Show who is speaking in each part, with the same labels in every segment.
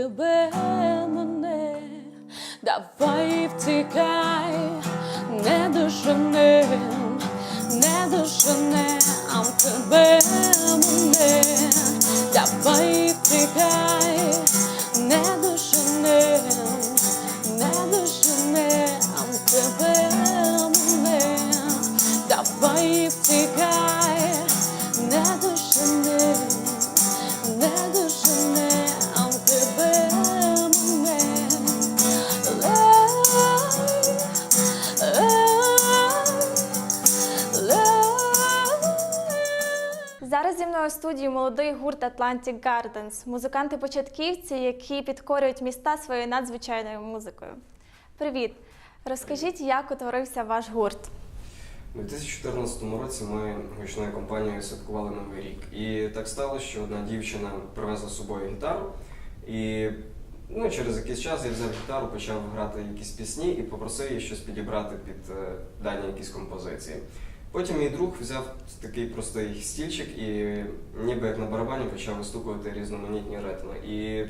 Speaker 1: тебе мене, давай втікай, не доженем, не доженем тебе мене, давай втікай,
Speaker 2: Зараз зі мною у студії молодий гурт Atlantic Gardens, музиканти-початківці, які підкорюють міста своєю надзвичайною музикою. Привіт! Розкажіть, як утворився ваш гурт?
Speaker 3: У 2014 році ми гучною компанією святкували Новий рік. І так сталося, що одна дівчина привезла з собою гітару. І ну, через якийсь час я взяв гітару, почав грати якісь пісні і попросив її щось підібрати під е, дані якісь композиції. Потім мій друг взяв такий простий стільчик і ніби як на барабані почав вистукувати різноманітні ритми. І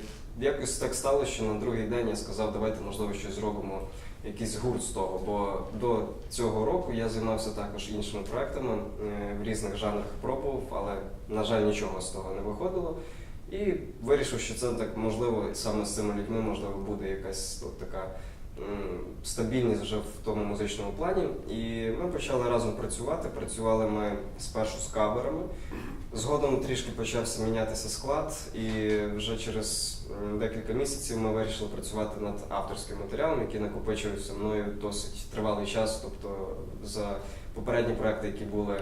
Speaker 3: якось так сталося, що на другий день я сказав, давайте можливо щось зробимо якийсь гурт з того. Бо до цього року я займався також іншими проектами е, в різних жанрах пробував, але на жаль нічого з того не виходило. І вирішив, що це так можливо саме з цими людьми можливо буде якась от така стабільність вже в тому музичному плані. І ми почали разом працювати. Працювали ми спершу з каверами. Згодом трішки почався мінятися склад, і вже через декілька місяців ми вирішили працювати над авторським матеріалом, який накопичувався мною досить тривалий час, тобто за попередні проекти, які були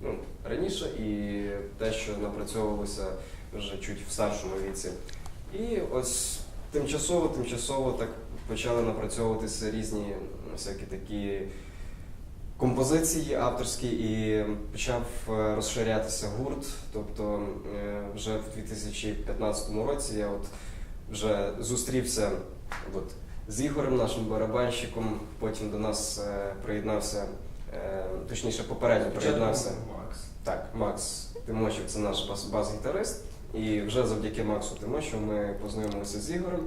Speaker 3: ну, раніше, і те, що напрацьовувалося вже чуть в старшому віці. І ось тимчасово, тимчасово так почали напрацьовуватися різні всякі такі композиції авторські і почав е, розширятися гурт. Тобто е, вже в 2015 році я от вже зустрівся от, з Ігорем, нашим барабанщиком. Потім до нас е, приєднався, точніше, попередньо приєднався.
Speaker 4: Макс.
Speaker 3: Так, Макс Тимощев це наш бас- бас-гітарист. І вже завдяки Максу Тимощеву ми познайомилися з Ігорем.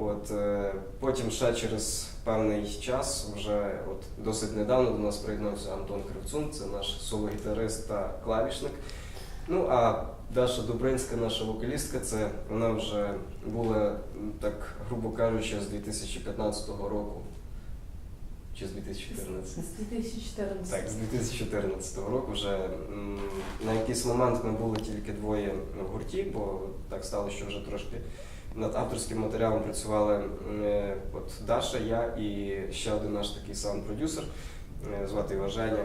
Speaker 3: От, е, потім ще через певний час, вже от, досить недавно до нас приєднався Антон Кривцун, це наш соло-гітарист та клавішник. Ну а Даша Добринська, наша вокалістка, це вона вже була, так грубо кажучи, з 2015 року. Чи з 2014?
Speaker 1: З 2014.
Speaker 3: Так, з 2014 року вже на якийсь момент ми були тільки двоє в гурті, бо так сталося, що вже трошки над авторським матеріалом працювали е, от Даша, я і ще один наш такий саунд-продюсер, е, звати його Женя.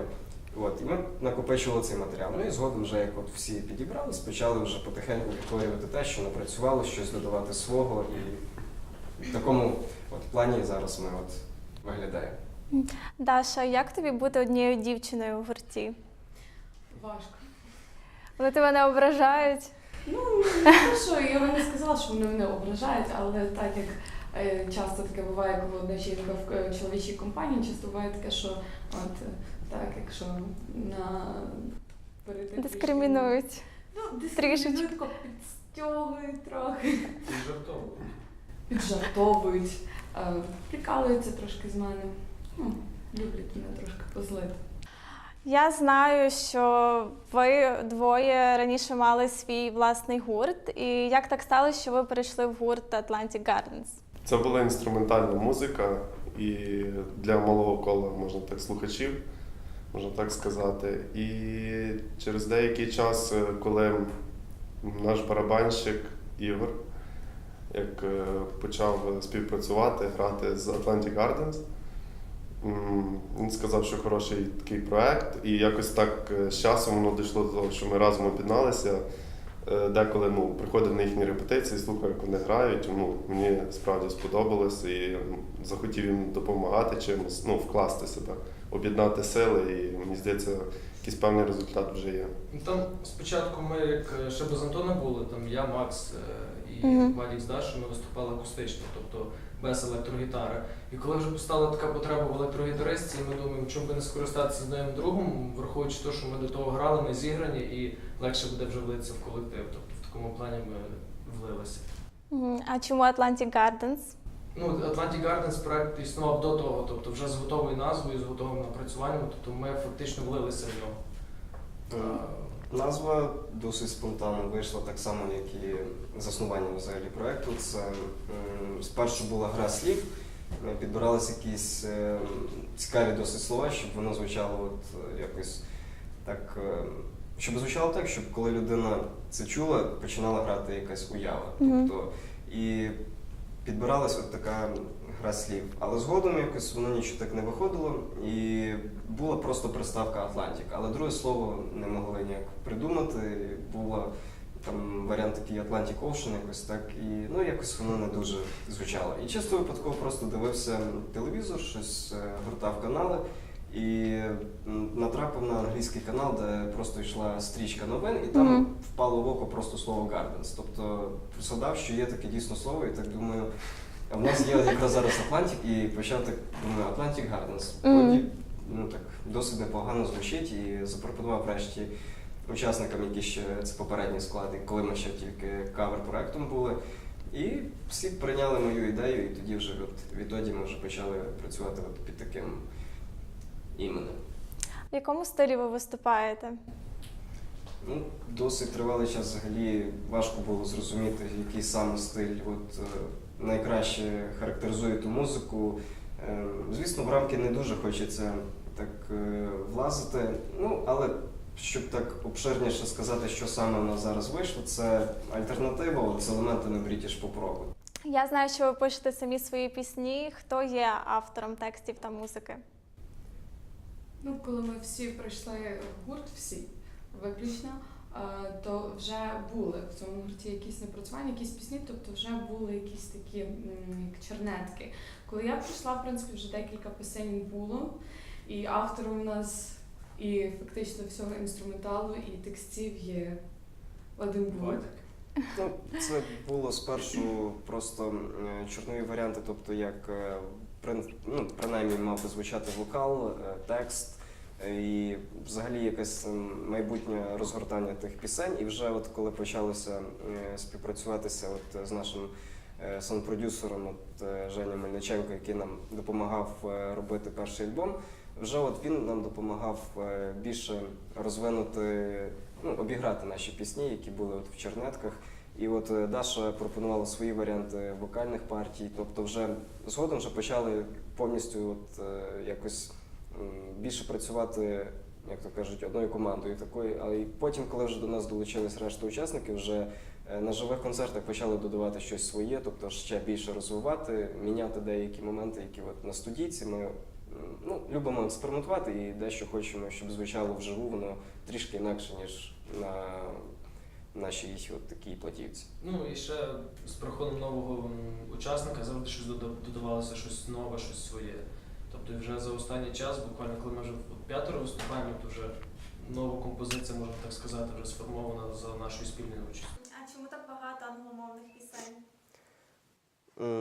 Speaker 3: От, і ми накопичували цей матеріал. Ну і згодом, вже як от всі підібрались, почали вже потихеньку відтворювати те, що напрацювало, щось додавати свого. І в такому от плані зараз ми от виглядаємо.
Speaker 2: Даша, як тобі бути однією дівчиною у гурті?
Speaker 1: Важко.
Speaker 2: Вони тебе не ображають?
Speaker 1: Ну, не те, що я би не сказала, що вони мене ображають, але так як е, часто таке буває, коли одна жінка в е, чоловічій компанії, часто буває таке, що от е, так, якщо на перейти
Speaker 2: Дискримінують.
Speaker 1: Ну,
Speaker 2: Трішечки.
Speaker 1: дискримінують, тако трохи,
Speaker 4: Ти жартовуєш.
Speaker 1: піджартовують, е, прикалуються трошки з мене. Ну, люблять мене трошки позлити.
Speaker 2: Я знаю, що ви двоє раніше мали свій власний гурт. І як так сталося, що ви перейшли в гурт Atlantic Gardens?
Speaker 5: Це була інструментальна музика і для малого кола, можна так, слухачів, можна так сказати. І через деякий час, е, коли наш барабанщик Ігор як е, почав співпрацювати, грати з Atlantic Gardens, він сказав, що хороший такий проект, і якось так е, з часом воно дійшло до того, що ми разом об'єдналися. Е, Деколи ну, приходив на їхні репетиції, слухав, як вони грають. Ну, мені справді сподобалось і захотів їм допомагати чимось, ну, вкласти себе, об'єднати сили, і мені здається, якийсь певний результат вже є.
Speaker 4: Ну, Там спочатку ми, як е, ще без Антона були, там я, Макс е, і
Speaker 2: Мгм.
Speaker 4: Валік з Дашою, ми виступали акустично, тобто без електрогітари. І коли вже постала така потреба в електрогітаристці, ми думаємо, чому би не скористатися з одним другом, враховуючи те, що ми до того грали, ми зіграні, і легше буде вже влитися в колектив. Тобто в такому плані ми влилися.
Speaker 2: А чому Atlantic Gardens?
Speaker 4: Ну, Atlantic Gardens проект існував до того, тобто вже з готовою назвою, з готовим напрацюванням, тобто ми фактично влилися в нього.
Speaker 3: Назва досить спонтанно вийшла так само, як і заснування взагалі проекту. Це спершу була гра слів, підбиралися якісь е, цікаві досить слова, щоб воно звучало от е, якось так. е, Щоб звучало так, щоб коли людина це чула, починала грати якась уява. Тобто, і підбиралась от така гра слів. Але згодом якось воно нічого так не виходило, і була просто приставка Атлантик. Але друге слово не могли придумати. Була там варіант такий Atlantic Ocean, якось так, і ну якось воно не дуже звучало. І чисто випадково просто дивився телевізор, щось е, гортав канали. І натрапив на англійський канал, де просто йшла стрічка новин, і там
Speaker 2: Мгм.
Speaker 3: впало в око просто слово Gardens. Тобто згадав, що є таке дійсно слово, і так думаю, а в нас є якраз зараз Атлантик, і почав так думаю, Atlantic Gardens.
Speaker 2: Мгм.
Speaker 3: Вроді, ну так досить непогано звучить і запропонував врешті учасникам, які ще це попередні склади, коли ми ще тільки кавер-проектом були. І всі прийняли мою ідею, і тоді вже от відтоді ми вже почали працювати от під таким іменем.
Speaker 2: В якому стилі ви виступаєте?
Speaker 3: Ну, досить тривалий час взагалі важко було зрозуміти, який саме стиль от, е, найкраще характеризує ту музику. Е, звісно, в рамки не дуже хочеться так е, влазити. Ну, але щоб так обширніше сказати, що саме в нас зараз вийшло, це альтернатива з елементами British Pop Rock.
Speaker 2: Я знаю, що ви пишете самі свої пісні. Хто є автором текстів та музики?
Speaker 1: Ну, коли ми всі прийшли в гурт, всі виключно, е, то вже були в цьому гурті якісь напрацювання, якісь пісні, тобто вже були якісь такі як чернетки. Коли я прийшла, в принципі, вже декілька пісень було, і автором у нас і фактично всього інструменталу, і текстів є Вадим Булик.
Speaker 3: Ну, це було спершу просто чорнові варіанти, тобто як е, ну, принаймні мав би звучати вокал, е, текст е, і взагалі якесь майбутнє розгортання тих пісень. І вже от коли почалося співпрацюватися от з нашим сон-продюсером, от Женя Мельниченко, який нам допомагав робити перший альбом. Вже от він нам допомагав е, більше розвинути, ну, обіграти наші пісні, які були от в чернетках. І от е, Даша пропонувала свої варіанти вокальних партій. Тобто, вже згодом вже почали повністю от, е, якось більше працювати, як то кажуть, одною командою такою. Але і потім, коли вже до нас долучились решта учасників, вже на живих концертах почали додавати щось своє, тобто ще більше розвивати, міняти деякі моменти, які от на студійці ми ну, любимо експериментувати і дещо хочемо, щоб звучало вживу, воно трішки інакше, ніж на нашій от такій платівці.
Speaker 4: Ну і ще з приходом нового учасника завжди щось додавалося, щось нове, щось своє. Тобто вже за останній час, буквально коли ми вже п'ятеро виступаємо, то вже нова композиція, можна так сказати, вже сформована за нашою спільною участю.
Speaker 2: А чому так багато англомовних пісень?
Speaker 3: М,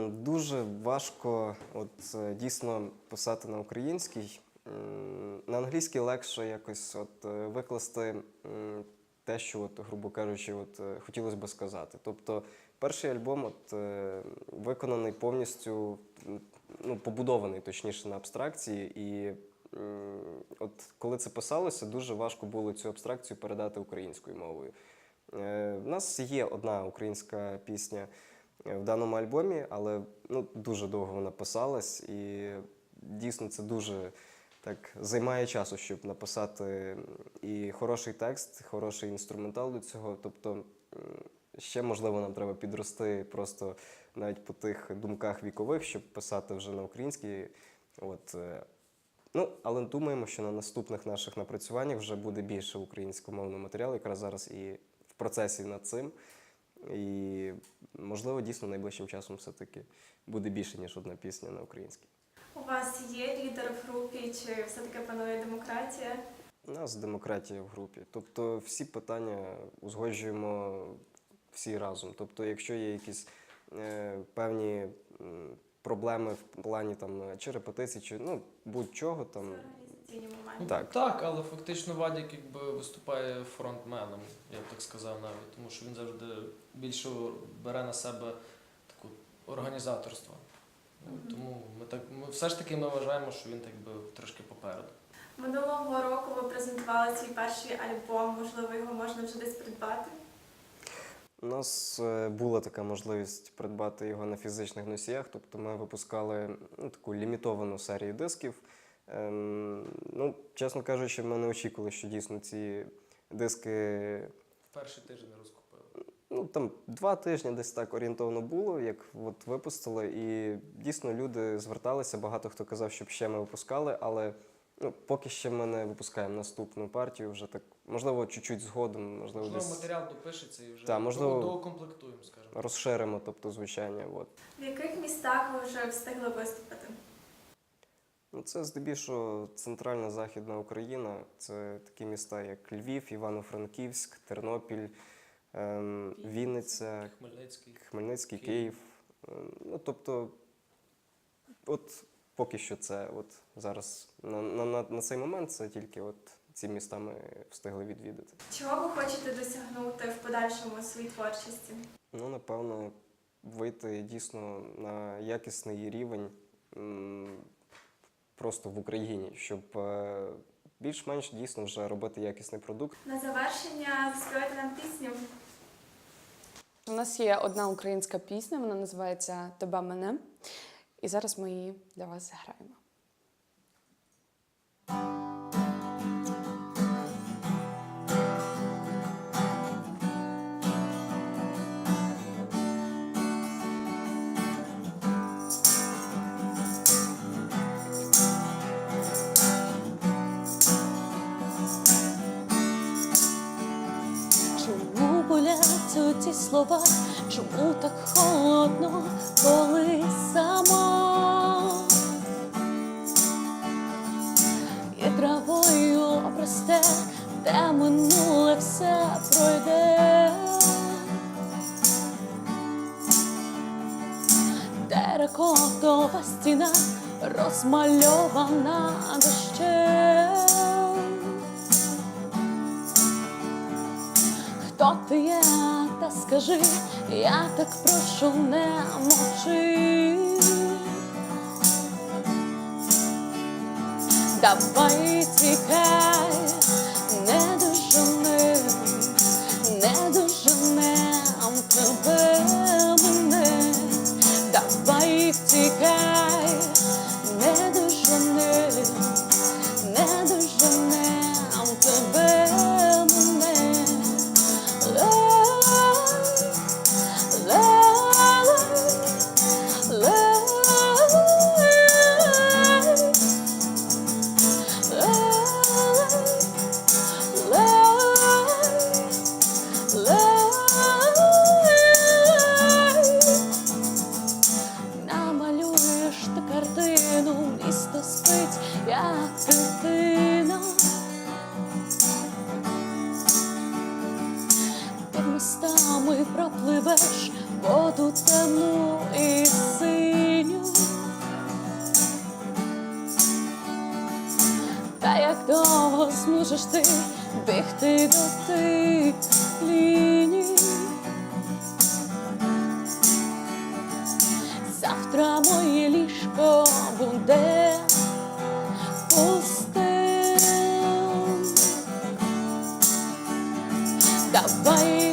Speaker 3: Дуже важко от, е, дійсно писати на українській. На англійській легше якось от, е, викласти те, що, от, грубо кажучи, от, е, хотілося би сказати. Тобто, перший альбом от, е, виконаний повністю, ну, побудований точніше на абстракції. І от, коли це писалося, дуже важко було цю абстракцію передати українською мовою. Е, В нас є одна українська пісня е, в даному альбомі, але ну, дуже довго вона писалась, і дійсно це дуже так займає часу, щоб написати і хороший текст, хороший інструментал до цього. Тобто ще можливо нам треба підрости просто навіть по тих думках вікових, щоб писати вже на українській. От, е, Ну, але думаємо, що на наступних наших напрацюваннях вже буде більше українськомовного матеріалу, якраз зараз і в процесі над цим. І, можливо, дійсно найближчим часом все-таки буде більше, ніж одна пісня на українській.
Speaker 2: У вас є лідер в групі, чи все-таки панує демократія?
Speaker 3: У нас демократія в групі. Тобто всі питання узгоджуємо всі разом. Тобто, якщо є якісь е, певні проблеми в плані там, чи репетицій, чи ну, будь-чого там.
Speaker 2: Організаційні.
Speaker 3: Так.
Speaker 4: Так, але фактично Вадік якби виступає фронтменом, я б так сказав навіть, тому що він завжди більше бере на себе організаторства. Ну, Тому ми так ми все ж таки ми вважаємо, що він так би трошки попереду.
Speaker 2: Минулого року ви презентували свій перший альбом, можливо, його можна вже десь придбати.
Speaker 3: У нас е, була така можливість придбати його на фізичних носіях, тобто ми випускали ну, таку лімітовану серію дисків. Ем, ну, чесно кажучи, ми не очікували, що дійсно ці диски
Speaker 4: В перший тиждень розкупили.
Speaker 3: ну, там два тижні десь так орієнтовно було, як от випустили. І дійсно люди зверталися. Багато хто казав, щоб ще ми випускали, але ну, поки ще ми не випускаємо наступну партію, вже так, можливо, чуть-чуть згодом, можливо,
Speaker 4: Можливо,
Speaker 3: десь
Speaker 4: матеріал допишеться і вже
Speaker 3: Та, можливо,
Speaker 4: доукомплектуємо, скажімо.
Speaker 3: розширимо тобто, звучання. От.
Speaker 2: В яких містах ви вже встигли виступити?
Speaker 3: Ну, це здебільшого центральна західна Україна. Це такі міста, як Львів, Івано-Франківськ, Тернопіль, ем, Вінниця,
Speaker 4: Хмельницький.
Speaker 3: Хмельницький,
Speaker 4: Київ.
Speaker 3: Київ. Ем, Ну, тобто, от поки що це от зараз на, на, на, на цей момент це тільки от ці міста ми встигли відвідати.
Speaker 2: Чого ви хочете досягнути в подальшому своїй творчості?
Speaker 3: Ну, напевно, вийти дійсно на якісний рівень просто в Україні, щоб е, більш-менш дійсно вже робити якісний продукт.
Speaker 2: На завершення заспівайте нам пісню.
Speaker 6: У нас є одна українська пісня, вона називається Тебе мене. І зараз ми її для вас заграємо.
Speaker 7: Ці слова? Чому так холодно, коли сама? І травою обросте, де минуле все пройде. Теракотова стіна розмальована дощем. Хто ти є, та скажи, я так прошу, не мовчи. Давай тікай, Під мостами пропливеш воду темну і синю. Та як довго зможеш ти бігти до тих ліній? Завтра моє ліжко буде пустим. Давай